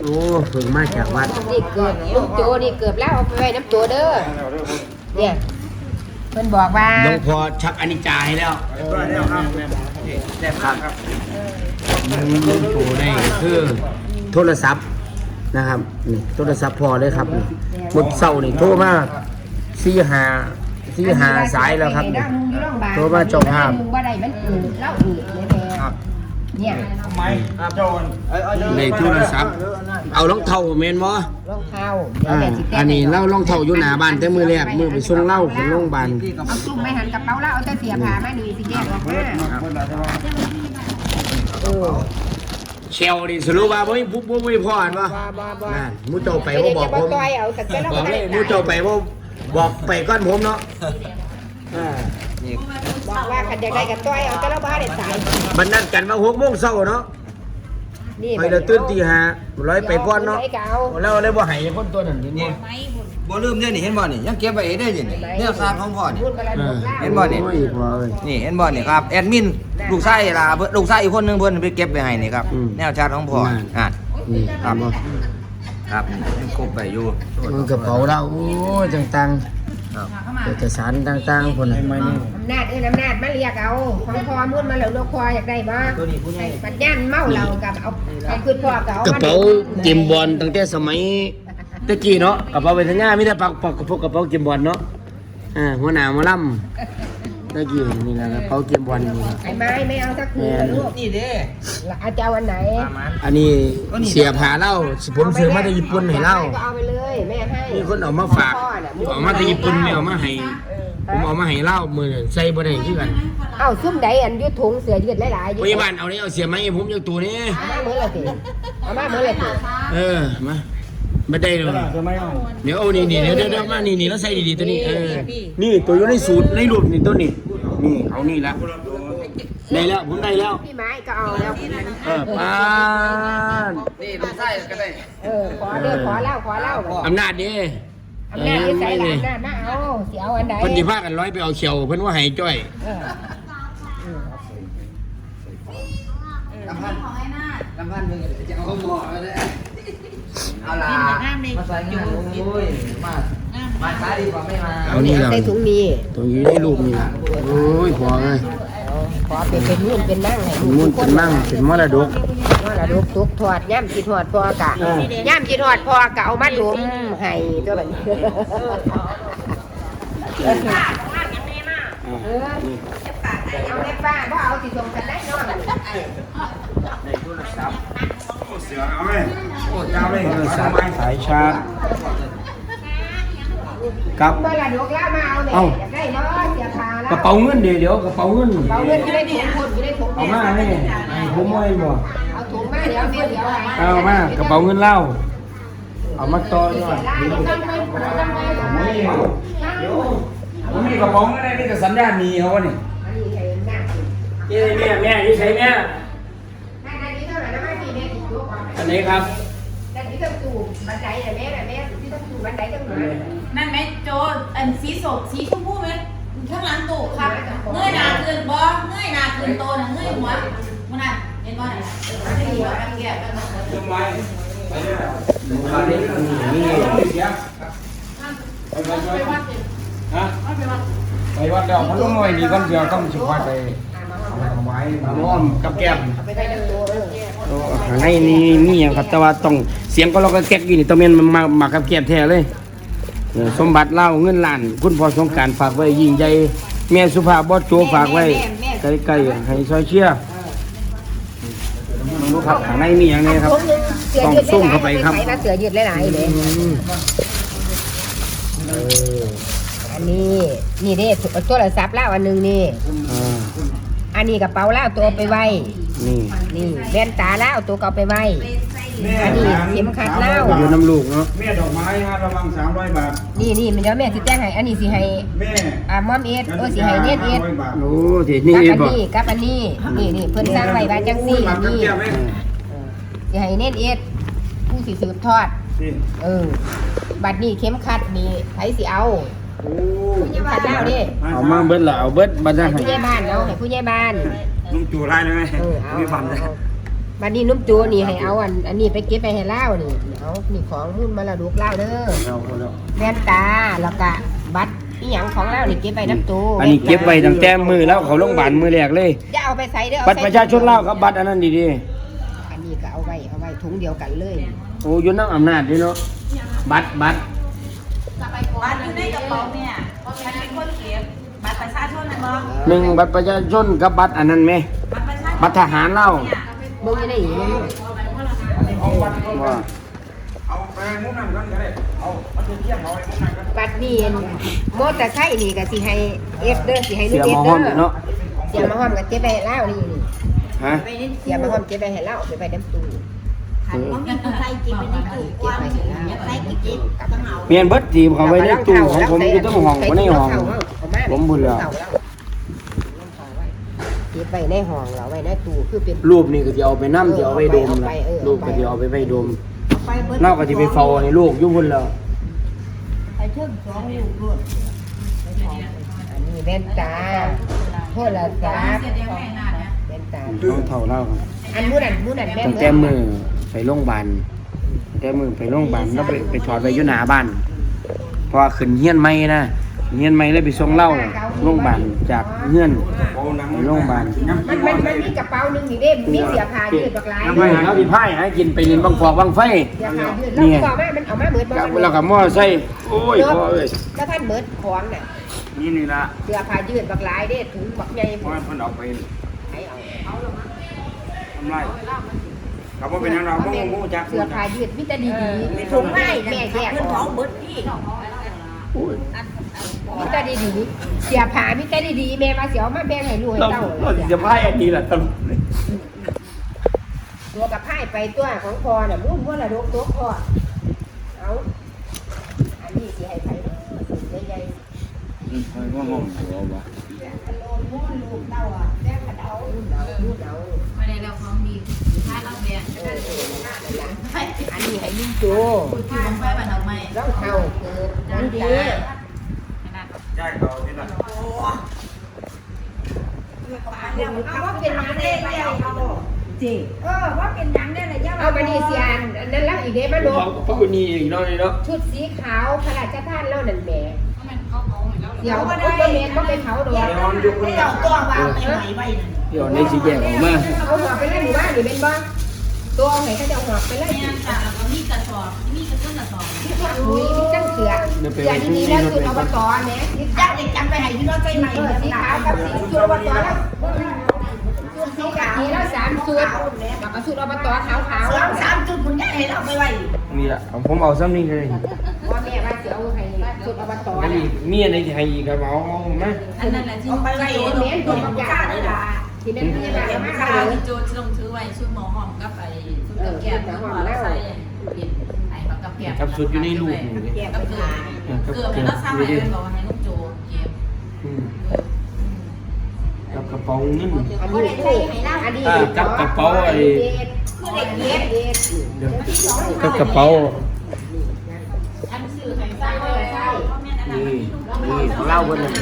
โอ้เพิ่งมาจากวัดนี่เกือบลูกโจนี่เกือบแล้วเอาไปไว้น้ำโจเด้อเนี่ยเพิ่นบอกว่าหลวงพ่อชักอนิจจาให้แล้วครับอืมโอ้ได้คือโทรศัพท์นะครับนี่โทรศัพท์พอเลยครับนี่หมดเศร้านี่โทรมาสี่หาสี่หาสายแล้วครับนี่โทรมาเจ้าภาพ ว่าใดมันอืดเล่าอืดเลยแม่เนี่ยในโทรศัพท์ เอารองเท้าแม่นบ่รองเท้าอ่าอันนี้เล่ารองเท้าอยู่หน้าบ้านแต่มือแรกมือไปส่งเหล้าถึงโรงพยาบาลเอากลุ่มไม่หันกระเป๋าแล้วเอาแต่เสียผ้ามานี่สิแยกออกมาเออเชลนี่สรุปว่าบ่มีผู้บ่มีพ่ออันบ่บ่บ่บ่นั่นหมูเจ้าไปบ่บอกผมต่อยเอาแต่ก็เราบอกไม่เลได้ยหมูเจ้าไปบ่บอกไปก้อนผมเนาะ อ่าบอกว่าขันอยากได้กับต่อยเอาแต่เราบ่ได้สาย มันนัดกันว่า6โมงเช้าเนาะนี่ไปแล้วตื่นตีห้าร้อยไปก่อนเนาะไปเก่าแล้วเลยบ่ให้คนตัวนั้นนี่บ่ลืมเด้อนี่เห็นบ่นี่ยังเก็บไว้เด้อนี่เนี่ยซาดของพ่อนี่พูดมาแล้วบอกล่าเห็นบ่นี่โอ้ยพ่อเอ้ยนี่เห็นบ่นี่ครับแอดมินลูกชายล่ะเพิ่นลูกชายอีกคนหนึงเพิ่นไปเก็บไว้ให้นี่ครับอืมแนวชาร์จของพ่อนั่นอะนี่ครับบ่ครับยังครบไปอยู่มันกระเป๋าเราโอ้ยต่างครับๆ เอกสารต่างๆพุ่นน่ะอำนาจเอ้ยอำนาจมาเรียกเอาของพอมุ่นมาแล้วลูกพออยากได้บ่ตัวนี้ผู้ใหญ่ปัญญานเมาเรากับเอาเอาขึ้นพ่อกับเอากระมาเป๋าเกมบอลตั้งแต่สมัยตะกี้เนาะกระเป๋าเวทนามีแต่ปักปักพวกกระเป๋าเกมบอลเนาะอ่าหัวหน้าหมาล่ำ ตะกี้นี่แหละกระเป๋าเกมบอลนี่ล่ะไอ้ไม้ไม่เอาสักคืนลูกนี่เด้แล้วเอาจะเอาอันไหนประมาณอันนี้เสียผาเหล้าผมซื้อมาจากญี่ปุ่นให้เหล้าก็เอาไปเลยแม่ให้มีคนเอามาฝากเอามาจากญี่ปุ่นไม่เอามาให้ผมเอามาให้เหล้ามือนั้นใส่บ่ได้คือกันเอ้าซุ่มใดอันยุดถุงเสือยืดหลายๆอยู่พยาบาลเอานี่เอาเสียมาให้ผมจากตัวนี้เอามาเมื่อไหร่สิเอามาเมื่อไหร่สิเออมา ไม่ได้เลยเดี๋ยวเอานี่นี่เดี๋ยวเดี๋ยวเดี๋ยวมานี่นี่แล้วใส่ดีๆตัวนี้เออนี่ตัวอยู่ในสูตรในรูปนี่ตัวนี้นี่เอานี่ละได้แล้วผมได้แล้วพี่ไม้ก็เอาแล้วเออป้านนี่ลูกชายก็ได้เออขอเด้อขอเล่าขอเล่าอำนาจเด้อำนาจที่ใส่หลานหน้ามาเอาสิเอาอันใดเพิ่นสิพากันร้อยไปเอาเขียวเพิ่นว่าให้จ้อยเออลำพันลำพันมึงจะเอาหม้อมาเลย เอาล่ะมาใส่งานโอ้ยมามาช้าดีกว่าไม่มาเอานี่แล้วใส่ถุงนี้ตรงนี้ในรูปนี่ล่ะโอ้ยพอเลยขอเป็นเป็นนุ่นเป็นนั่งให้มันเป็นนั่งเป็นมรดก ว่าละลูกตุกทอดย่ำจิตทอดพอกะย่ำจิตทอดพอกะเอามาดมให้ตัวแบบนี้เออเออเอาในป้าเพราะเอาสิส่งกันได้เนาะโอ้เจ้าเลยสาย ชาร์จกับเมื่อละลูกแล้วมาเอาแม่เอ้าอยากได้บ่เสียค่าแล้วกระเป๋าเงินเดี๋ยวเดี๋ยวกระเป๋าเงินเอาเงินอยู่ในถุงคนอยู่ในถุงเอามาให้ให้ผมไม่บ่เอาถุงมาเดี๋ยวเดี๋ยวเดี๋ยวให้เอามากระเป๋าเงินเหล้าเอามาต่อยอดได้ทำไมทำไมทำไมผมมีกระเป๋าเงินอะไรนี่ก็สัญญาณมีเขาวะนี่อันนี้ให้หน้าสินี่แม่แม่ยี่ใช้แม่ นอันนี้ครับแต่ที่ต้องสูบบันไดน่ะแม่น่ะแม่ที่ต้องสูบบันไดต้องมานั่นไหมโจอันสีสดสีชมพูไหมข้างหลังตู้ครับเงยหน้าขึ้นบอเงยหน้าขึ้นโตนะเงยหัวมันนั่นเห็นบ่ไหนเออไม่ดีว่าแก่กันมาทำไมไปเลยอันนี้นี่ฮะไปวัดเดียวพัดลมหน่อยดีก่อนเดียวต้องสุภาพไปเอาไว้มาล้อมกับแก้มเอาไปได้ทั้งตัวเออ ข้างในนี่มีอย่างครับแต่ว่าต้องเสียงก็เราก็แก๊กอยู่นี่ต้องเป็นมามากับแก้มแท้เลยเออสมบัติเล่าเงินล้าน คุณพ่อสงกรารฝากไว้ยิ่งใหญ่แม่สุภาพบอสโจฝากไว้ใกล้ๆให้ซอยเชียร์ดูครับข้างในมีอย่างนี้ครับถุงหนึงเสือต้องยืดซุ่มเข้าไปครับใส่นะเสือยืดหลายๆเลยเอออันนี้นี่เด้โทรศัพท์เล่าอันหนึงนี่ อ่า อันนี้กระเป๋าเล่าตัวเอาไปไว้ นี่นี่แว่นตาเล่าตัวก็เอาไปไว้อันนี้เข็มขัดเล่าอยู่น้ำลูกเนาะแม่ดอกไม้ฮะระวังสามร้อยบาท นี่นี่มันเดี๋ยวแม่สิแจ้งให้อันนี้สิให้แม่อ่ามอมเอสโอ้สิให้เน็ตเอส500บาทโอ้ทีนี่กับอันบอกนี้กับอันนี้นี่นี่เพิ่นสร้างไว้ว่าจังซี่อันนี้เกี่ยวไหมสิให้เน็ตเอสผู้สิสืบทอดนี่เออบัดนี้เข็มขัดนี่ไผสิเอาโอ้เข็มขัดเล่าดิเอามาเบิดละเอาเบิดบัดให้นั้นให้ผู้ใหญ่บ้านเอาให้ผู้ใหญ่บ้าน ลุงจู่ไรเลยไหมเออเอามีฟันเลยเอาบวันนี้นุ่มจูนี่ให้เอาอันอันนี้ไปเก็บไปให้เล่านี่เอานี่ของมุ่นมาละลูกเล่าเด้อเอาแล้วแว่นตาแล้วก็บัตรอีหยังของเล่านี่เก็บไปน้ำตูอันนี้เก็บไว้ตั้งแต่มือแล้วเขาโรงพยาบาลมือแรกเลย จะเอาไปใส่เด้อเอบัตรใส่ประชาชนเล่าวกับบัตรอันนั้นดีอันนี้ก็เอาไว้เอาไว้ถุงเดียวกันเลย ๆโอ้อยุ่นั่งอำนาจดีเนาะบัตรบัตร บัตรอยู่ในกระเป๋าเนี่ยฉันเป็นคนเก็บบัตรประชาชนนะบ่ หนึ่งบัตรประชาชนกับบัตรอันนั้นไหมบัตรประชาชนบัตรทหารเล่าเบิ่งอยังได้อีกมั้ยว่าเอาไปมุ้งนั่นกันก็ได้เอาเอาเทียมเอาไว้มุ้งนั่นกันบัตรนี่มอเตอร์ไซค์นี่ก็สิให้เอฟเด้อสิให้ลูเสีกยเอหมฟอห้เด้อมอเนาะเสียมาห้อมก็เก็บไปให้เล่านี่นี่ฮะเสียมาห้อมเก็บไปให้เล่าไปไปน้ำตูใส่กินไปในตู้เก็บไปให้เล่าใส่กินกับเหาเมียนเบิดทีมเขาไว้ในตู้ของผมอยู่ตั้งห้องไว้ในห้องผมบุญแล้วเก็บ ไว้ในห้องเราไว้ในตู้คือเป็น รูปนี่ก็จะเอาไปน้ำจะเอาไปดมละรูปก็จะเอาไปไว้ดมนอกก็จะไปเฝ้าในลูกอยุ่บุญแล้วไปเทิงสองลูกรวดอันนี้แว่นตาโทรศัพท์เสียเดียวแม่นาดนะแว่นตาเขาเท่าเล่าครับอันมู้นั่นมู้นั่นแม่ตั้งแต่มือไปโรงพยาบาลตั้งแต่มือไปโรงพยาบาลแล้วไปไปถอดไว้อยู่หน้าบ้านเพราะว่าขึ้นเฮียนไม่นะ เฮียนไม่เลยไปส่งเหล่าโรงพยาบาลจากเฮียนเอาหนังไปโรงพยาบาลมันมันมันมีกระเป๋าหนึงนี่เด้มีเสียผ้ายืดบักหลายน้ำไปแล้วพี่พายให้กินไปลินบางฟอกบางไฟ เสียผ้ายืดแล้วก็มามันเอามาเหมือนบ่กับแล้วกับหม้อไส้โอ้ยพ่อเอ้ยแล้วท่านเหมือนของน่ะนี่นี่ละเสื้อผ้ายืดบักหลายเด้ถุงบักใหญ่เพราะว่าเพิ่นเอาไปให้เอาทำไรกับว่าเป็นหยังเราโม่โม่จักเสื้อผ้ายืดมีแต่ดีๆมีถุงไม้แม่แยกเพิ่นอขออกงเบิดพี่ มีแต่ดีๆเสียผ้ามีแต่ดีๆแม่ว่าสิเอามาแบ่งให้ลูกให้เราเต้าเราจะพายอันนี้แหละตลกเลยตัวกับไพ่ไปตัวของพอน่ะมุ่นว่าละดกตัวพอเอาอันนี้สิให้ไผเด้อสิใหญ่ๆว่าห้องหัววะลูกเต้าอะแม่ขัดเอาลูกเต้าลูกเต้าไม่ได้แล้วของดีถ้าเราแบกเออเออนั่นล่ะอันนี้ให้ลุงโจที่ลงไปบ้านดอกไม้รองเท้าเกิด นั่นดีใช่เขาที่นั่นเอาว่าเป็นหยังได้แล้วจริงเออว่าเป็นยังได้เลยย่าเอามานี่เสียนอันนั้นแล้วอีกเด้มาโดเขาเขาคนนี้อีกเนาะนี่เนาะชุดสีขาวพระราชทานเล่านั่นแหม่เดี๋ยวก็เมนก็ไปเผาดอกเจ้าตัววางไปไหนไว้นั่นเดี๋ยวในสีแยกออกมาเอาหัวไปเลยหมู่บ้านนี่เป็นบ้าตัวเอาไหนเขาจะเอาหัวไปเลยไม่งั้นจ้ะแล้วก็มีกระสอบมีกระตุ้นกระสอบ ที่ผักหุยมีตั้งเสือเสือดีๆแล้วคืออบตเนี่ยที่จ้าเด็กจำไปให้พี่น้องใจใหม่เออสีขาวกับสีชุดอบตแล้วชุดสีขาวนี่แล้วสามชุดแล้วก็ชุดอบตขาวขาวสองสามจุดคุณย่าให้เราไปไว้มีละผมเอาซ้ำนี่เลยว่าแม่ว่าจะเอาให้ชุดอบตอันนี่นี้มีอะไรที่ให้อีกกระเป๋าเอามาอันนั้นแหละที่ไปไว้โดนตัวประกาศเลยล่ะที่เป็นพยาบาลเก็บมาข้าวเลยที่โจที่ลงถือไว้ชุดหมอหอมกับไอ้ชุดกับแก้มแล้วหัวแล้วใส่ไอ้ กับแก้มกับสุดอยู่ในลูกนี่แก้มกับเกลือเกลือเป็นรักษาให้เป็นบอกว่าให้ลูกโจเก็บอืมกับกระเป๋าเงินอันนี้คู่อันนี้กับกระเป๋าไอ้เด็กเด็กเด็กเดี๋ยวกับกระเป๋าอันสื่อให้ใส่ไว้ใส่เพราะแม่อันนั้นนี่มันมีนี่ของเล่าเพิ่นน่ะ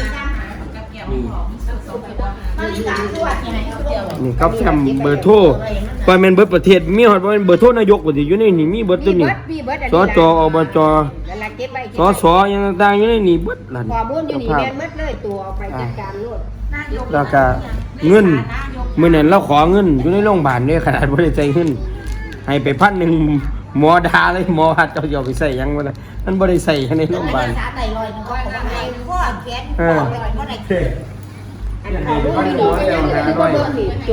กับแก้มหอมสองตัวมันมีสามตัวที่ให้เขาเดียวนี่กับแฟมเบอร์โทรปล่อยแม่นเบิดประเทศมีฮอดบ่แม่นเบอร์โทรนายกบ่สิอยู่ในนี่มีเบิดตัวนี้สจอบจนั่นละเก็บไว้สสหยังต่างๆอยู่ในนี่เบิดล่ะข้อมูลอยู่นี่แม่นหมดเลยตัวเอาไปจัดการโลดแล้วก็เงินมื้อนั้นเราขอเงินอยู่ในโรงพยาบาลเด้ขนาดบ่ได้ใจายเงินให้ไปพันหนึงหมอด่าเลยหมอว่าเจ้าจะเอาไปใส่หยังบ่ล่ะมันบ่ได้ใส่ในโรงพยาบาล ข้อแขนเออก็ได้อันข้อมูลอยู่นี่ก็ยังไม่ได้เบิ่งนี่โจ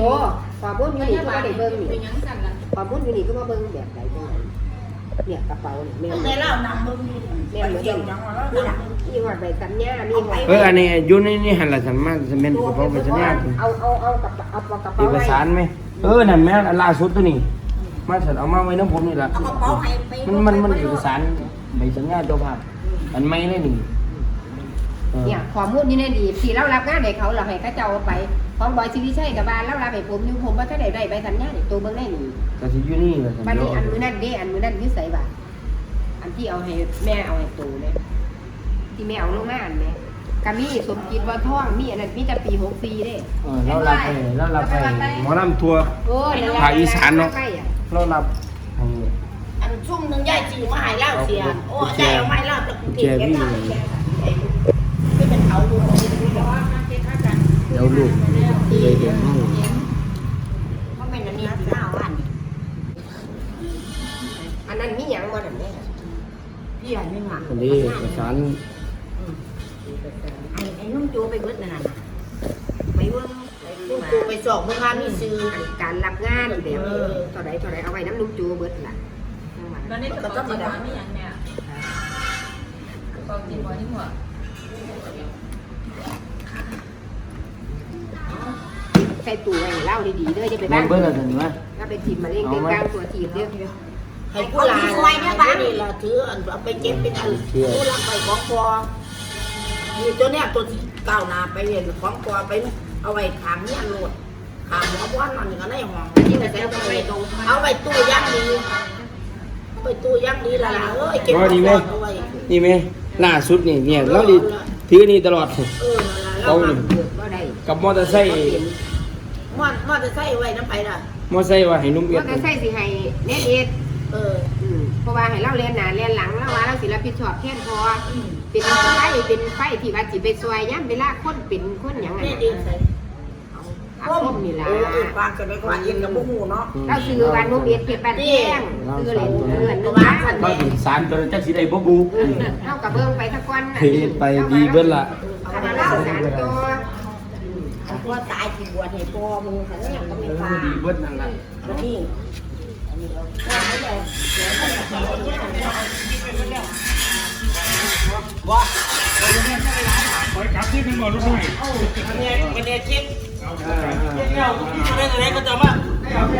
ข้อมูลอยู่นี่ก็บ่ได้เบิ่งนี่ข้อมูลอยู่นี่ก็บ่เบิ่งแบบใดจังไดเนี่ยกระเป๋านี่แม่นในเล่านำมึงแม่นเหมือนกันนี่ล่ะมีหอดใบสัญญามีหอดเอออันนี้อยู่ในนี่หั่นล่ะฉันมาฉันแม่นกระเป๋าไปสัญญาเอาเอาเอากระเป๋าเอากระเอเป๋ากไว้สารไหมเออนั่นแม่อันล่าสุดตัวนี้มาฉันเอามาไว้น้ำผมนี่แหละเอากระเป๋าให้ไปมันมันมันเอกสารใบสัญญาเจ้าภาพอันไม่เลยนี่เออ เนี่ยข้อมูลอยู่ในดีที่เรารับงานให้เขาเราให้เขาเจ้าเอาไปของบอยชีวิชัยกับบ้านเรารับให้ผมอยู่ผมว่าถ้าได้ได้ใบสัญญาเนี่ยตัวเบิ่งได้นี่แต่ที่อยู่นี่เลยบัดนี้อันมือนั่นเด้อันมือนั่นอยุ่ใส่บ่าอันที่เอาให้แม่เอาให้ตูเนี่ยที่แม่เอาลงมาอันเนี่ยก็มีสมจิตว่าท่องมีอันนั้นมีแต่ปี64เด้เออเรารับไปเรารับไปหมอลำทัวร์โอ้ยนั่นแหละภาคอีสานเนาะใกล้อะเรารับให้อันชุ่มนึงยายจือมาหายเหล้าเสียโอ้ยายเอาไม้เหล้าจากกรุงเทพไปทำไม่เป็นเขาดู เดี๋ยว ลูกเลยเดี๋ยวลูกเพราะเป็นอันนี้ที่หน้านอันนั้นมีหยังบ่นั่นแม่พี่อันนี้มาคนนี้เอกสารไอ้ไอ้นุ่มจูไปเบิดนั่นน่ะไปเบิ่งนุ่มจูไปสอบเมื่อวานนี่ซื้อการรับงานแบบเออเท่าใดเท่าใดเอาไว้น้ำลุงจูเบิดล่ะแล้วนี่กระเป๋าจีบอยไม่ยังเนี่ยกระเป๋าจีบอยนี่หัว ส่ตู้ไว้ให้เล่าดีๆเด้ออย่าไปแม่บ้านเบิ้ลอะไรถึงไหมถ้าไปทีมมาเล่นเก่งกลางตัวทีมเด้อให้ผู้หลานช่วยเนี่ยบ้านนี่ละถืออันเอาไปเก็บเป็นอันผู้หลังไปของคอนี่ตัวเนี้ยตัวที่ก้าวหน้าไปเรียนของคอไปเอาไว้ถามเนี่ยโลดถามหมอบ้านนั่นก็ได้ห้องที่ไหนแต่เอาไปตรงเอาไว้ตู้ย่างดีไปตู้ย่างดีละล่ะเอ้ยเก็บของเอาไว้นี่ไหมล่าสุดนี่เนี่ยเราดิถือนี่ตลอดเออนั่นล่ะเอาเรานี่เกิดบ่ได้กับมอเตอร์ไซค์ มอดมอดจะใส่ไว้น้ำไปล่ะมอเตอร์ไซค์ว่าให้นุ่มเอียว่าดจะใส่สิให้แน่เอ็ดเอออืมเพราะว่าให้เราเรียนหน้าเรียนหลังแล้วว่าเราสิรับผิดชอบแทนพอเป็นไฟเป็นไฟที่ว่าสิไปซอยยามเวลาคนเป็นคนหยังไงนี่ดีใส่อาคมนี่ล่ะเออเออฟังกันไปก่อนเย็นกับพวกหูเนาะเราซื้อวันโมเบียดเก็บบ้านแจ้งซื้อเหรียญเงินนึงบ้านมาถึงสารตัวจักสิได้บ่บูเท่ากับเบิ่งไปตะกอนเฮ้ไปดีเบิ้ลละถ้ามาเล่าสารตัว ว่าตายที่บวชให้พ่อมึงเขาเนี่ยก็ไม่ฟังดีเบิ้ลนั่นแหละนี่ไปกลับที่ขึ้นมาลูกหน่อยเนี่ยกันเนี่ยคิด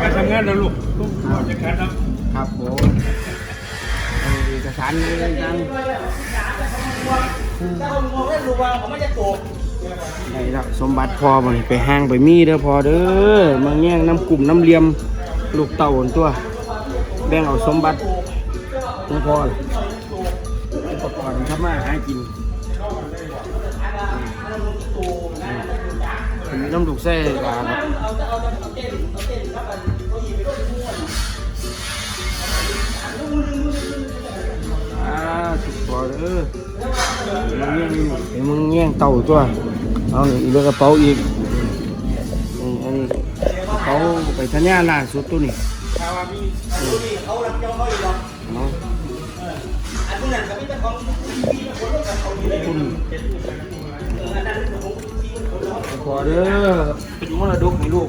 ไปทำงานแล้วลูกลูกพ่อจะการทำครับผมเอาเอกสารนี่ยัง ได้แล้วสมบัติพอมันไปห้างไปมีเด้อพอเด้อมาแย่งน้ำกลุ่มน้ำเลียมลูกเต่าหั่นตัว แบ่งเอาสมบัติของพอล่ะอุปกรณ์ทำมาหากินมีน้ำลูกแซ่กาครับอ่า สุดพอเด้อมึงแย่งนี่เดี๋ยวมึงแย่งเต่าตัว เอานี่อีกเรื่องกระเป๋าอีกอันนี้เป๋าไปทัญญาล่าสุดตัวนี้เอาคุณขอเด้อเป็นมรดกให้ลูก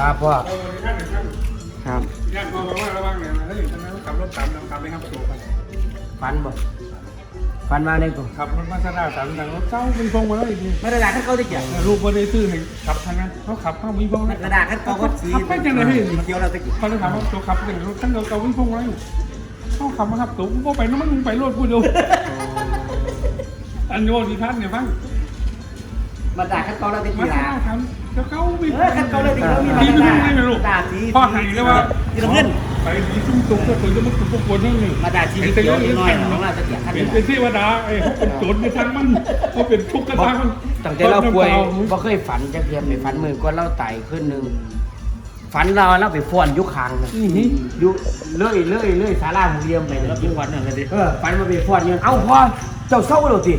ครับพ่อครับญาติมาบอกว่าระวังเนี่ยนะถ้าอยู่ตรงนั้นขับรถตามตามไปครับตัวไปฟันบ่ฟันมาได้ก่อนขับรถมาซาด้าตามทางรถเจ้าเป็นพงมาแล้วอีกทีไม่ได้ด่าถ้าเขาได้เกี่ยวรูปบริซื้อให้ขับทางนั้นเขาขับเข้าวิ่งพงกระดาษถ้าเขาก็สีขับไปจังเลยพี่เกี่ยวเราตะกี้เขาเลยถามว่าตัวขับเป็นรถขั้นเราเก่าวิ่งพงไว้เขาขับมาขับตัวกูไปน้ำมันมึงไปรถกูเดียวอันโยนที่ท่านเนี่ยฟัง มาด่าขั้นตอนเราตะมากี้ซาล่ะด้าครับแล้วเขาวิ่งเออขั้นตอนเราตะกี้เรามีดีมาไม่ด่าได้ไม่รู้ด่าสีพ่อหันแล้วว่าสีน้ำเงินไปดีชุ่มตุ้มก็ตัวจะมันตุ้มพวกคนนั่นนี่มาด่าสีเขียวนิดหน่อยของเราตะกี้ขั้นเป็นเป็นเทวดาไอ้เขาเป็นโจรในทางมันเขาเป็นทุกข์กระทางมันตั้งแต่เราป่วยบ่เคยฝันจะเพียงไปฝันมือก่อนเราไต่ขึ้นหนึ่งฝันเราเราไปฟ้อนอยุคางน่ะอยุเลื่อยเลื่อยเลื่อยสาราหูเรียมไปเลยเราเป็นวันนั่นเลยดิเออฝันมาไปฟ้อนอยืนเอ้าพ่อเจ้าเศร้าแล้วสิ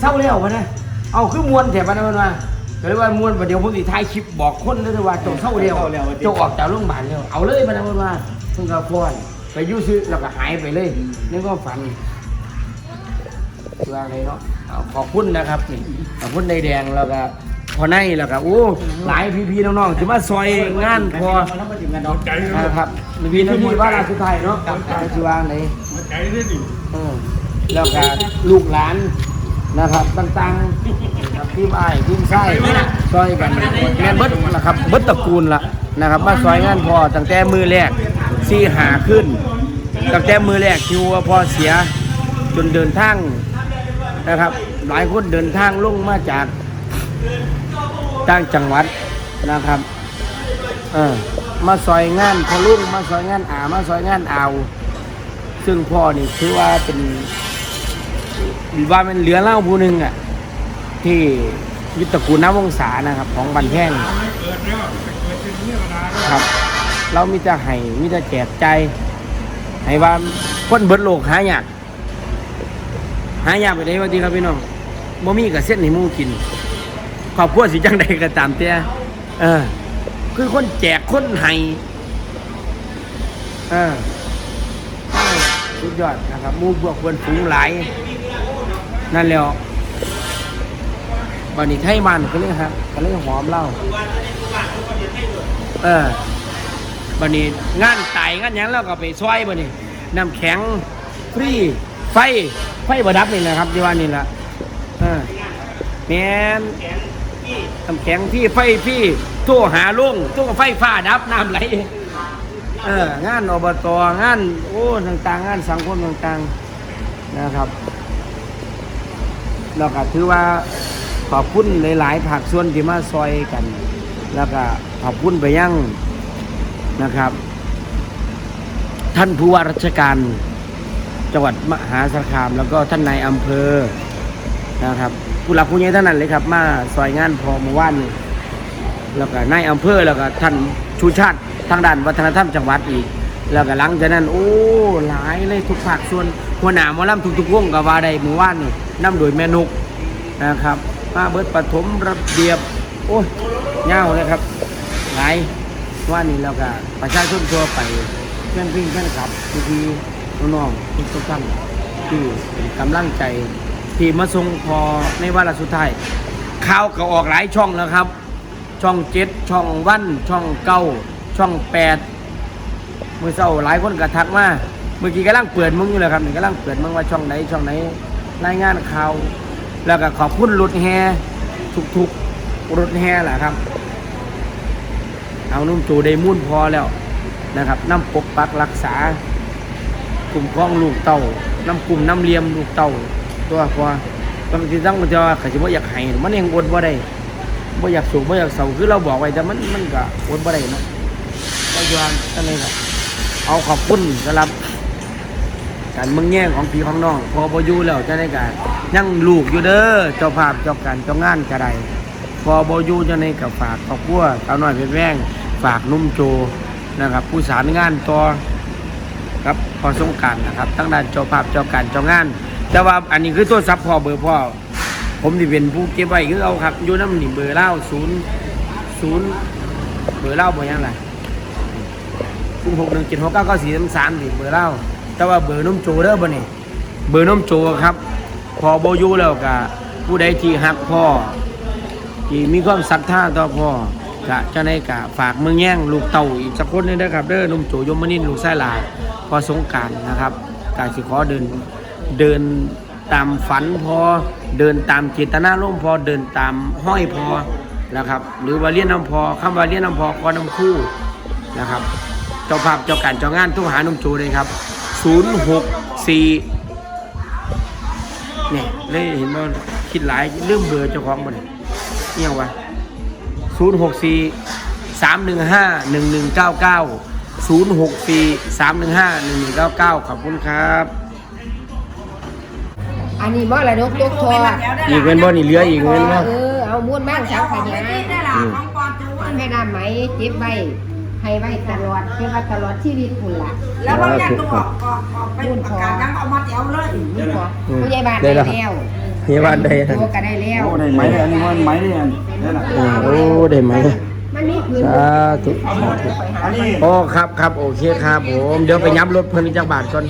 เศร้าแล้ววะนะ เอาคือมวนแถบมันมันมาก็เลยว่ามวนประเดี๋ยวผมสิถ่ายคลิปบอกคนเลยว่าเจ้าเศร้าแล้วเจ้าออกจากโรงพยาบาลแล้วเอาเลยมันมันมาเพิ่งก็ฟ้อนไปอยุ่ซื้อแล้วก็หายไปเลยนี่ก็ฝันเพื่ออะไรเนาะเอาขอบคุณนะครับนี่ขอบคุณในแดงแล้วก็พอในแล้วก็โอ้หลายพี่ๆน้องๆที่มาซอยงานพอเราไม่ถึงกันดอกใจเลยนะครับพี่น้องๆว่าราสุดท้ายเนาะกับการที่วางในใจเลยดิเออแล้วก็ลูกหลาน นะครับต่างๆครับทีมอ้ายทีมไส้ซอยกันแม่นเบิดนะครับเบิดตระกูลละนะครับมาซอยงานพอตั้งแต่มือแรกสี่หาขึ้นตั้งแต่มือแรกที่ว่าพอเสียจนเดินทางนะครับ หลายคนเดินทางลงมาจากต่างจังหวัดนะครับเออมาซอยงานพอลุงมาซอยงานอามาซอยงานเอา ซึ่งพ่อนี่ถือว่าเป็น ว่าเป็นเหลือเล่าผู้หนึ่งอะที่ยุทธกูลน้ำวงศานะครับ ของบันแท่งเกิดแล้วเกิดเป็นเรื่องอะไรครับ เรามีแต่ให้มีแต่แจกใจ ให้ว่าคนเบิดโลกหายากหายากไปได้ว่าดีครับพี่น้องบ่มีกับเส้นให้มูกินครอบครัวสิจังใดก็ตามแต่เออ คือคนแจกคนให้เออสุดยอดนะครับมูบวกเพิ่นฝูงหลาย นั่นแล้วบันนี้ไทยมันก็เลยครับก็เลยหอมเหล้าเออบันนี้งานไต่งานยังแล้วก็ไปซอยบันนี้น้ำแข็งฟรีไฟไฟประดับนี่นะครับที่ว่านี่แหละเออแมนน้ำแข็งพี่ไฟพี่ทั่วหาลุงทั่วไฟฟ้าดับน้ำไหลเอองานอบตงานโอ้ต่างๆ งานสังคมต่างๆนะครับ แล้วก็ถือว่าขอบคุณหลายๆภาคส่วนที่มาซอยกัน แล้วก็ขอบคุณไปยังนะครับ ท่านผู้ว่าราชการ จังหวัดมหาสารคาม แล้วก็ท่านนายอำเภอนะครับ ผู้หลักผู้ใหญ่ท่านนั้นเลยครับ มาซอยงานพอเมื่านแล้วก็นายอำเภอแล้วก็ท่านชูชาติทางด้านวัฒนธรรมจังหวัดอีก แล้วก็หลังจากนั้น โอ้หลายเลยทุกภาคส่วนหัวหน้ามอลำทุกๆวงก็ว่าได้เมื่อวานนี่นำโดยแม่นุกนะครับ มาเบิดปฐมระเบียบ โอ้ยเงาเลยครับหลายว่านี่แล้วก็ประชาชนทั่วไปเพื่อนพี่เพื่อนขับพี่น้องทุกท่านที่กำลังใจที่มาส่งพอในวาระสุดท้ายข่าวก็ออกหลายช่องแล้วครับ ช่องเจ็ดช่องวันช่องเก้าช่องแปด มื่อเช้าหลายคนก็ทักมาเมื่อกี้กำลังเปิดมึงอยู่เลยครับนี่กำลังเปิดมึงว่าช่องไหนช่องไหนรายงานข่าวแล้วก็ขอบคุณรถแฮทุกๆรถแฮแหละครับ เอานุ่มจูได้มุ่นพอแล้วนะครับน้ำปกปักรักษากลุ่มคล้องลูกเต่าน้ำกลุ่มน้ำเลียมลูกเต่าตัวพอบางทีต้องมันจะว่าเขาจะว่าอยากให้มันยังอดว่าได้ว่าอยากสูงว่าอยากเสาคือเราบอกไว้แต่มันมันก็อดว่าได้นะก็ยานก็เลยครับ เอาขอบคุณสำหรับการเมืองแย่งของพี่ของน้องพอบอยู่แล้วจะได้การยังลูกอยู่เด้อเจ้าภาพเจ้าการเจ้างานกระไดพอบอยู่จะในกับฝากครอบครัวสาวน้อยเพชรแว่งฝากนุ่มโจนะครับ ผู้สารงานต่อครับพอสงการนะครับทั้งด้านเจ้าภาพเจ้าการเจ้างาน แต่ว่าอันนี้คือตัวซับพ่อเบอร์พ่อผมที่เป็นผู้เก็บไว้คือเอาครับอยู่น้ำหนิเบอร์เล่าศูนย์ศูนย์เบอร์เล่าบ่ยังไง ศูนย์หกหนึ่งเจ็ดหกเก้าเก้าสี่สามสามเบอร์เล่าแต่ว่าเบอร์น้มโจเด้อบ่นี่เบอร์น้มโจครับ พอโบอยูแล้วก็ผู้ใดที่ฮักพ่อที่มีความศรัทธาต่อพ่อกะจะได้กะฝากเมืองแย่งลูกเต่าอีกสักคนหนึงนะครับเด้อน้มโจยมนินลูกไส้ลาพอสงการนะครับกาสิขอเดินเดินตามฝันพอเดินตามเจตนาร่มพอเดินตามห้อยพอนะครับ หรือว่าเลี้ยนน้ำพอคำว่าเลี้ยนน้ำพอก็น้ำคู่นะครับ จ้าภาพเจ้าการเจ้างานทุกหานุ่มโจเลยครับ 064เนี่ยเลยเห็นว่าคิดหลายเรื่องเบอร์เจ้าของมันเนี่ยวะ064 315 1199 064 315 1199 ขอบคุณครับ อันนี้มอละนกตกทออีกเงินบ่นี่เหลืออีกเงินบ่เออเอาม้วนมากสังขยาอืมให้น้ำไหมเก็บไว้ ให้ไว้ตลอดเป็นว่าตลอดชีวิตคุณล่ะแล้วบางอย่างตัวออกออกออกไปประกาศยังเอามาแถวเลยนี่พอผู้ใหญ่บ้านได้แล้วพยาบาลได้โตก็ได้แล้วได้ไหมอันนี้มันไหมเนี่ยนั่นน่ะอ่าโอ้ได้ไหมมันมีคืนสาธุอันนี้โอ้ครับครับโอเคครับผมเดี๋ยวไปยับรถเพิ่นจักบาทก่อน